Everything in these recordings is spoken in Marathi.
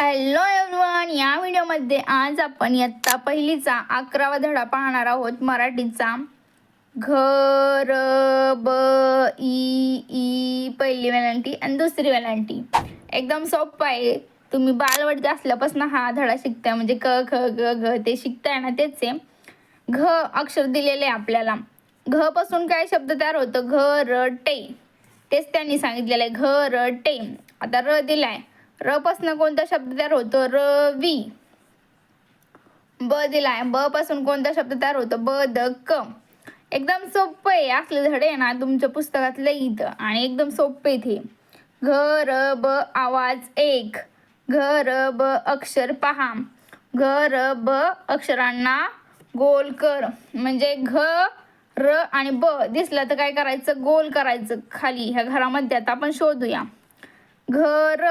हॅलो एव्हरीवन या व्हिडिओमध्ये आज आपण इयत्ता पहिलीचा अकरावा धडा पाहणार आहोत मराठीचा. घर ब ई ई पहिली वेलांटी आणि दुसरी वेलांटी. एकदम सोपं आहे. तुम्ही बालवडते असल्यापासून हा धडा शिकताय म्हणजे क ख ग घ ते शिकताय ना तेच आहे. घ अक्षर दिलेले आहे आपल्याला. घ पासून काय शब्द तयार होतं? घ र टे तेच त्यांनी सांगितलेलं आहे घ र टे आता र दिलाय. र पासून कोणता शब्द तयार होतो? रवी ब दिलाय. ब पासून कोणता शब्द तयार होतो? ब द क. एकदम सोपं आहे. असले धडे आहे ना तुमच्या पुस्तकातलं इथं. आणि एकदम सोपे इथे घर ब आवाज एक. घर ब अक्षर पहा. घर ब अक्षरांना गोल कर. म्हणजे घ र आणि ब दिसलं तर काय करायचं? गोल करायचं खाली. ह्या घरामध्ये आता आपण शोधूया. घर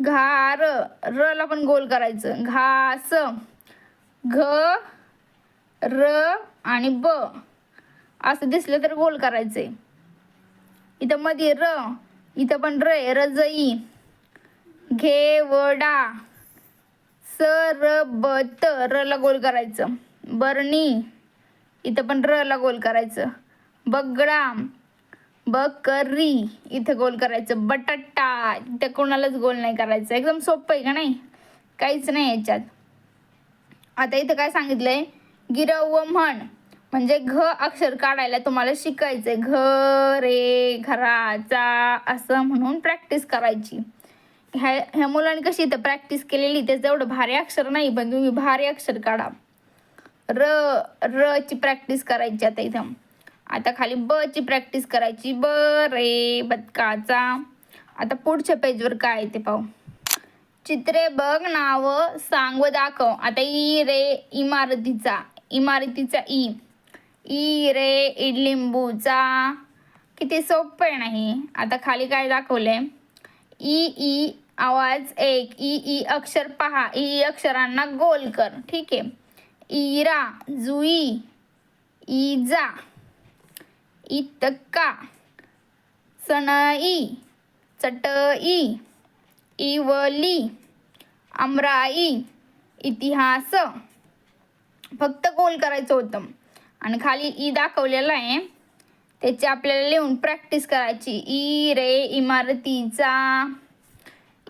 घार र ला पण गोल करायचं. घास घ र आणि ब. असं दिसलं तर गोल करायचंय. इथं मध्ये र इथं पण र आहे. रजई घेवडा स र ब त र ला गोल करायचं. बरणी इथं पण र ला गोल करायचं. बगडा बकरी. इथं गोल करायचं. बटाटा. इथे कोणालाच गोल नाही करायचं. एकदम सोपं आहे का नाही? काहीच नाही याच्यात. आता इथं काय सांगितलंय? गिरव व म्हण. म्हणजे घ अक्षर काढायला तुम्हाला शिकायचंय. घ रे घराचा असं म्हणून प्रॅक्टिस करायची. ह्या ह्या मुलांनी कशी इथं प्रॅक्टिस केलेली? त्याचं एवढं भारी अक्षर नाही पण तुम्ही भारी अक्षर काढा. र र ची प्रॅक्टिस करायची आता इथं. आता खाली ब ची प्रॅक्टिस करायची. ब रे बदकाचा. आता पुढच्या पेजवर काय आहे ते पाहू. चित्रे बघ नाव सांग व दाखव. आता ई रे इमारतीचा. इमारतीचा ई. ई रे इडलिंबूचा. किती सोपं आहे नाही आता खाली काय दाखवलंय? ई ई आवाज एक. ई ई अक्षर पहा. ई अक्षरांना गोल कर. ठीक आहे. इरा जुई. इजा इतका. सनई चटई इवली अमराई इतिहास. फक्त गोल करायचं होतं. आणि खाली ई दाखवलेलं आहे. त्याची आपल्याला लिहून प्रॅक्टिस करायची. ई रे इमारतीचा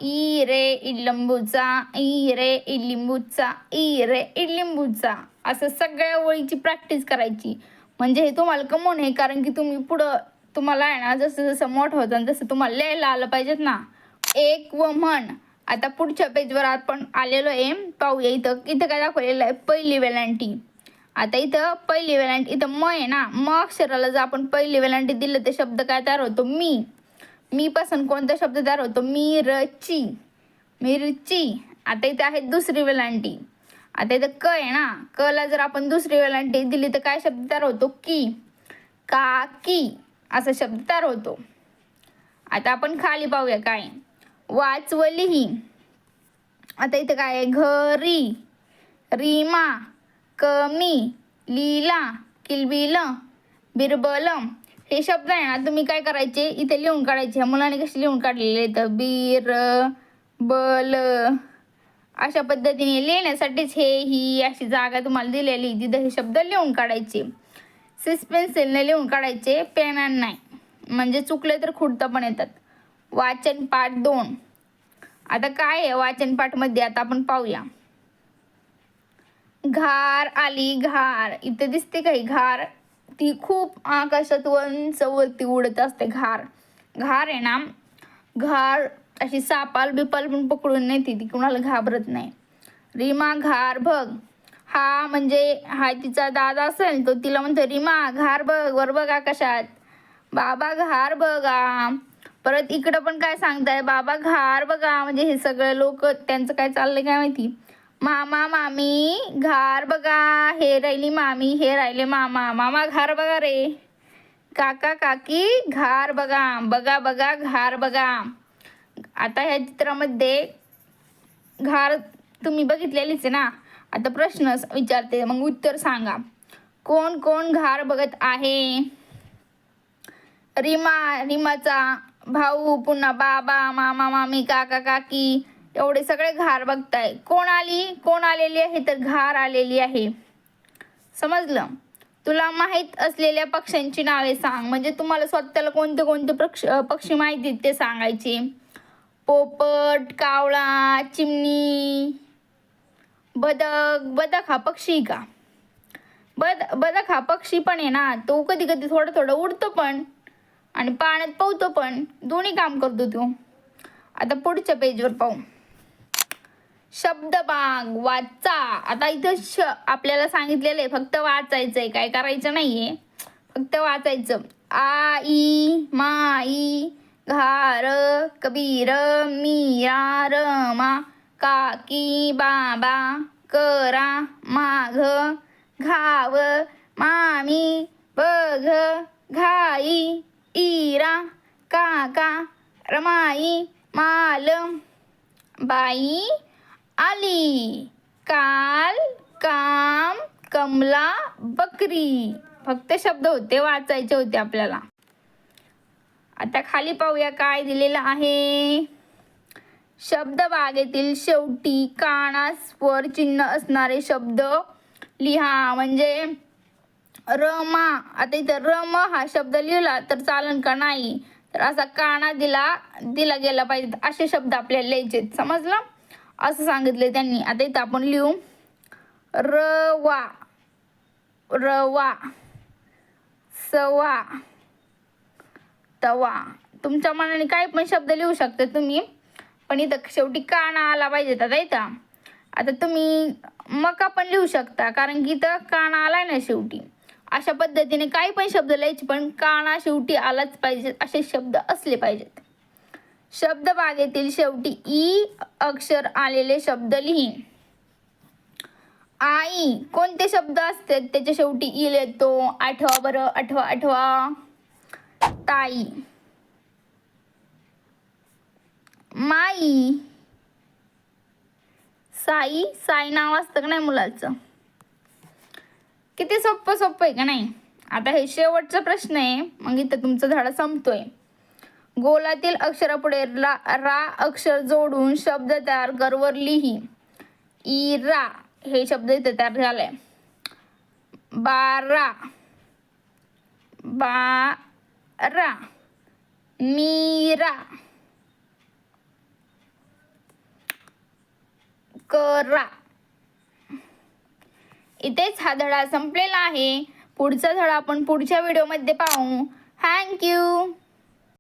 ई रे इडलिंबूचा ई रे इडलिंबूचा ई रे इडलिंबूचा असं सगळ्या ओळीची प्रॅक्टिस करायची. म्हणजे हे तुम्हाला कमवून आहे कारण की तुम्ही पुढं तुम्हाला आहे ना जसं जसं मोठं होतं तसं तुम्हाला लिहायला आलं पाहिजेत ना. एक व म्हण आता पुढच्या पेजवर आपण आलेलो आहे. पाहूया इथं. इथं काय दाखवलेलं आहे? पहिली वेलांटी. आता इथं पहिली वेलांटी इथं म आहे ना. म अक्षराला जर आपण पहिली वेलांटी दिलं ते शब्द काय तयार होतो? मी. मी पासून कोणता शब्द तयार होतो? मिरची. मिरची. आता इथे आहे दुसरी वेलांटी. आता इथं क आहे ना क ला जर आपण दुसरी वेलांटी दिली तर काय शब्द तयार होतो? की. काकी असा शब्द तयार होतो. आता आपण खाली पाहूया काय. वाचवलीही. आता इथं काय आहे? घरी. रीमा. कमी. लीला. किलबिल. बिरबल हे शब्द आहे ना तुम्ही काय करायचे? इथे लिहून काढायचे. मुलाने मुलांनी कसे लिहून काढलेले तर बीर बल अशा पद्धतीने लिहिण्यासाठीच हे ही अशी जागा तुम्हाला दिलेली तिथं हे शब्द लिहून काढायचे. सिस पेन्सिलने लिहून काढायचे पेनान नाही म्हणजे चुकले तर खुडता पण येतात. वाचन पाठ दोन. आता काय आहे वाचन पाठमध्ये आता आपण पाहूया. घार आली घार. इथे दिसते काही घार. ती खूप आकाशात उंच वरती उडत असते. घार. घार आहे ना? घार अशी सापाल बिपाल पण पकडून नेते ती कुणाला घाबरत नाही. रीमा घार बघ. हा म्हणजे हा तिचा दादा असेल तो तिला म्हणतो रीमा घार बघ वर बघ आकाशात बाबा घार बघा. परत इकडं पण काय सांगताय? बाबा घार बघा. म्हणजे हे सगळे लोक त्यांचं काय चाललंय काय माहिती? मामा मामी घार बघा. हे राहिली मामी हे राहिले मामा. मामा घार बघा रे. काका काकी घार बघा. बघा बघा घार बघा. आता ह्या चित्रामध्ये घार तुम्ही बघितलेलीच आहे ना? आता प्रश्न विचारते मग उत्तर सांगा. कोण कोण घार बघत आहे? रीमा रीमाचा भाऊ पुन्हा बाबा मामा मामी काका काकी एवढे सगळे घार बघताय. कोण आली? कोण आलेली आहे? तर घार आलेली आहे. समजलं? तुला माहीत असलेल्या पक्ष्यांची नावे सांग. म्हणजे तुम्हाला स्वतःला कोणते कोणते पक्ष पक्षी माहिती आहेत ते सांगायचे. पोपट कावळा चिमणी. बदक बदक हा पक्षी आहे का? बद बदक हा पक्षी पण आहे ना तो कधी कधी थोडं थोडं उडतो पण आणि पाण्यात पोहतो पण. दोन्ही काम करतो तो. आता पुढच्या पेजवर पाहू. शब्दबाग वाचा. आता इथं श आपल्याला सांगितलेलं आहे फक्त वाचायचं आहे काय करायचं नाही आहे फक्त वाचायचं. आई ई घार कबीर मीरा रमा काकी बाबा करा माघ घाव मामी बघ घाई इरा काका रमाई माल बाई आली काल काम कमला बकरी. फक्त शब्द होते वाचायचे होते आपल्याला. आता खाली पाहूया काय दिलेलं आहे. शब्द बागेतील शेवटी कानास्वर चिन्ह असणारे शब्द. लिहा म्हणजे रमा आता इथं रम हा शब्द लिहिला तर चालन का नाही? तर असा काना दिला दिला गेला पाहिजे. असे शब्द आपल्याला लिहायचे समजलं? असं सांगितले त्यांनी. आता इथं आपण लिहू. रवा रवा सवा. तवा. तुमच्या मनाने काही पण शब्द लिहू शकता तुम्ही पण इथं शेवटी काना आला पाहिजे आता इथं आता तुम्ही मका पण लिहू शकता कारण की इथं काना आलाय ना शेवटी. अशा पद्धतीने काही पण शब्द लिहायचे पण काना शेवटी आलाच पाहिजेत असे शब्द असले पाहिजेत. शब्द बागेतील शेवटी ई अक्षर आलेले शब्द लिही. आई कोणते शब्द असतात त्याच्या शेवटी ई येतो आठवा बरं आठवा आठवा. ताई. माई. साई साई नाव असतं का नाही मुलाचं? किती सोपं सोपं आहे का नाही? आता हे शेवटचा प्रश्न आहे. मग इथं तुमचं धडा संपतोय. गोलातील अक्षरापुढे रा रा अक्षर जोडून शब्द तयार कर लिही. ई रा. हे शब्द इथे तयार झालाय. बारा. बा रा मीरा. करा. इथेच हा धडा संपलेला आहे. पुढचा धडा आपण पुढच्या व्हिडिओमध्ये पाहू. थँक्यू